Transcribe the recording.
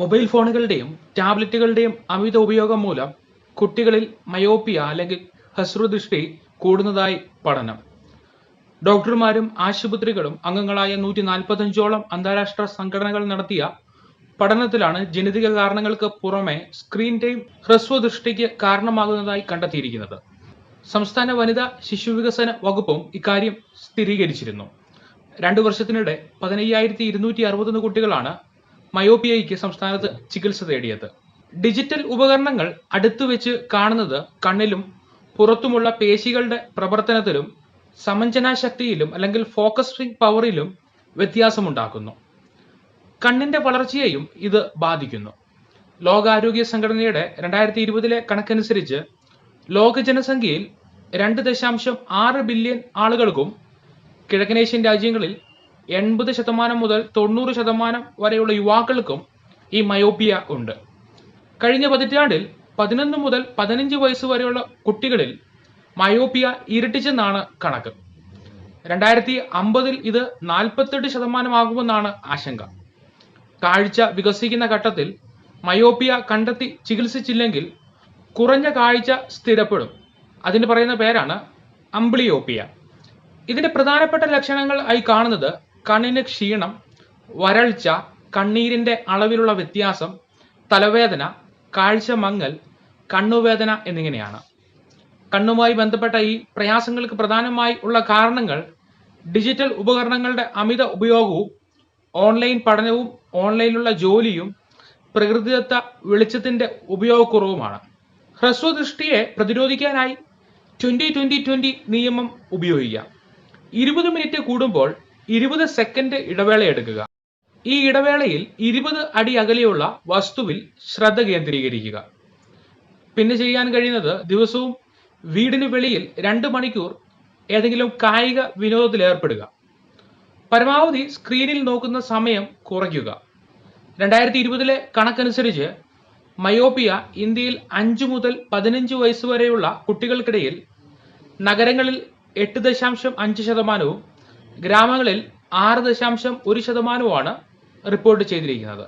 Mobile ഫോണുകളുടെയും ടാബ്ലറ്റുകളുടെയും അമിത ഉപയോഗം മൂലം കുട്ടികളിൽ മയോപ്പിയ അല്ലെങ്കിൽ ഹസ്രദൃഷ്ടി കൂടുന്നതായി പഠനം. ഡോക്ടർമാരും ആശുപത്രികളും അംഗങ്ങളായ നൂറ്റി നാൽപ്പത്തഞ്ചോളം അന്താരാഷ്ട്ര സംഘടനകൾ നടത്തിയ പഠനത്തിലാണ് ജനിതക കാരണങ്ങൾക്ക് പുറമെ സ്ക്രീൻ ടൈം ഹ്രസ്വദൃഷ്ടിക്ക് കാരണമാകുന്നതായി കണ്ടെത്തിയിരിക്കുന്നത്. സംസ്ഥാന വനിതാ ശിശുവികസന വകുപ്പും ഇക്കാര്യം സ്ഥിരീകരിച്ചിരുന്നു. രണ്ടു വർഷത്തിനിടെ പതിനയ്യായിരത്തി ഇരുന്നൂറ്റി അറുപത്തൊന്ന് കുട്ടികളാണ് മയോപ്പിയയ്ക്ക് സംസ്ഥാനത്ത് ചികിത്സ തേടിയത്. ഡിജിറ്റൽ ഉപകരണങ്ങൾ അടുത്തു വെച്ച് കാണുന്നത് കണ്ണിലും പുറത്തുമുള്ള പേശികളുടെ പ്രവർത്തനത്തിലും സമഞ്ജനാശക്തിയിലും അല്ലെങ്കിൽ ഫോക്കസിംഗ് പവറിലും വ്യത്യാസമുണ്ടാക്കുന്നു. കണ്ണിന്റെ വളർച്ചയെയും ഇത് ബാധിക്കുന്നു. ലോകാരോഗ്യ സംഘടനയുടെ രണ്ടായിരത്തി ഇരുപതിലെ കണക്കനുസരിച്ച് ലോക ജനസംഖ്യയിൽ രണ്ട് ദശാംശം ആറ് ബില്യൺ ആളുകൾക്കും കിഴക്കനേഷ്യൻ രാജ്യങ്ങളിൽ എൺപത് ശതമാനം മുതൽ തൊണ്ണൂറ് ശതമാനം വരെയുള്ള യുവാക്കൾക്കും ഈ മയോപ്പിയ ഉണ്ട്. കഴിഞ്ഞ പതിറ്റാണ്ടിൽ പതിനൊന്ന് മുതൽ പതിനഞ്ച് വയസ്സ് വരെയുള്ള കുട്ടികളിൽ മയോപ്പിയ ഇരട്ടിച്ചെന്നാണ് കണക്ക്. രണ്ടായിരത്തി അമ്പതിൽ ഇത് നാൽപ്പത്തെട്ട് ശതമാനമാകുമെന്നാണ് ആശങ്ക. കാഴ്ച വികസിക്കുന്ന ഘട്ടത്തിൽ മയോപ്പിയ കണ്ടെത്തി ചികിത്സിച്ചില്ലെങ്കിൽ കുറഞ്ഞ കാഴ്ച സ്ഥിരപ്പെടും. അതിന് പറയുന്ന പേരാണ് അംബ്ലിയോപ്പിയ ഇതിന്റെ പ്രധാനപ്പെട്ട ലക്ഷണങ്ങൾ ആയി കാണുന്നത് കണ്ണിന് ക്ഷീണം വരൾച്ച കണ്ണീരിന്റെ അളവിലുള്ള വ്യത്യാസം തലവേദന കാഴ്ച മങ്ങൽ കണ്ണുവേദന എന്നിങ്ങനെയാണ്. കണ്ണുമായി ബന്ധപ്പെട്ട ഈ പ്രയാസങ്ങൾക്ക് പ്രധാനമായി ഉള്ള കാരണങ്ങൾ ഡിജിറ്റൽ ഉപകരണങ്ങളുടെ അമിത ഉപയോഗവും ഓൺലൈൻ പഠനവും ഓൺലൈനിലുള്ള ജോലിയും പ്രകൃതിദത്ത വെളിച്ചത്തിന്റെ ഉപയോഗക്കുറവുമാണ്. ഹ്രസ്വദൃഷ്ടിയെ പ്രതിരോധിക്കാനായി ട്വന്റി ട്വന്റി ട്വന്റി നിയമം ഉപയോഗിക്കാം. ഇരുപത് മിനിറ്റ് കൂടുമ്പോൾ ഇരുപത് സെക്കൻഡ് ഇടവേള എടുക്കുക. ഈ ഇടവേളയിൽ ഇരുപത് അടി അകലെയുള്ള വസ്തുവിൽ ശ്രദ്ധ കേന്ദ്രീകരിക്കുക. പിന്നെ ചെയ്യാൻ കഴിയുന്നത് ദിവസവും വീടിന് വെളിയിൽ രണ്ട് മണിക്കൂർ ഏതെങ്കിലും കായിക വിനോദത്തിൽ ഏർപ്പെടുക. പരമാവധി സ്ക്രീനിൽ നോക്കുന്ന സമയം കുറയ്ക്കുക. രണ്ടായിരത്തി ഇരുപതിലെ കണക്കനുസരിച്ച് മയോപ്പിയ ഇന്ത്യയിൽ അഞ്ചു മുതൽ പതിനഞ്ച് വയസ്സ് വരെയുള്ള കുട്ടികൾക്കിടയിൽ നഗരങ്ങളിൽ എട്ട് ദശാംശം അഞ്ച് ശതമാനവും ഗ്രാമങ്ങളിൽ ആറ് ദശാംശം ഒരു ശതമാനവുമാണ് റിപ്പോർട്ട് ചെയ്തിരിക്കുന്നത്.